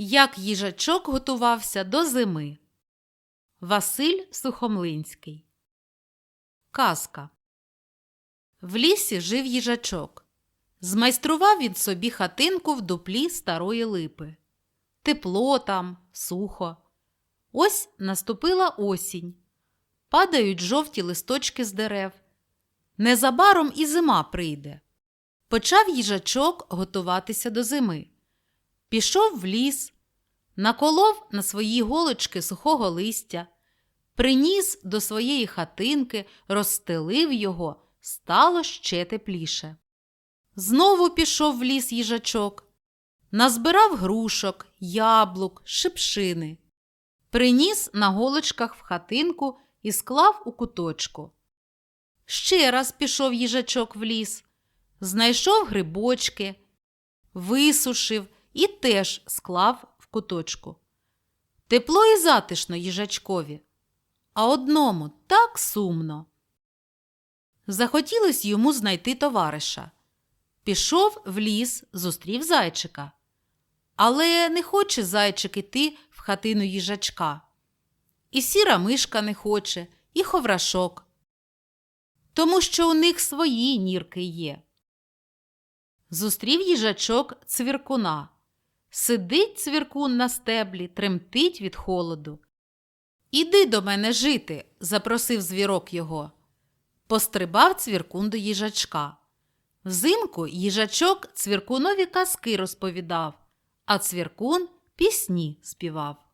Як їжачок готувався до зими. Василь Сухомлинський. Казка. В лісі жив їжачок. Змайстрував він собі хатинку в дуплі старої липи. Тепло там, сухо. Ось наступила осінь. Падають жовті листочки з дерев. Незабаром і зима прийде. Почав їжачок готуватися до зими. Пішов в ліс, наколов на свої голочки сухого листя, приніс до своєї хатинки, розстелив його, стало ще тепліше. Знову пішов в ліс їжачок, назбирав грушок, яблук, шипшини, приніс на голочках в хатинку і склав у куточку. Ще раз пішов їжачок в ліс, знайшов грибочки, висушив і теж склав в куточку. Тепло і затишно їжачкові, а одному так сумно. Захотілось йому знайти товариша. Пішов в ліс, зустрів зайчика. Але не хоче зайчик іти в хатину їжачка. І сіра мишка не хоче, і ховрашок. Тому що у них свої нірки є. Зустрів їжачок цвіркуна. Сидить цвіркун на стеблі, тремтить від холоду. Іди до мене жити, запросив звірок його. Пострибав цвіркун до їжачка. Взимку їжачок цвіркунові казки розповідав, а цвіркун пісні співав.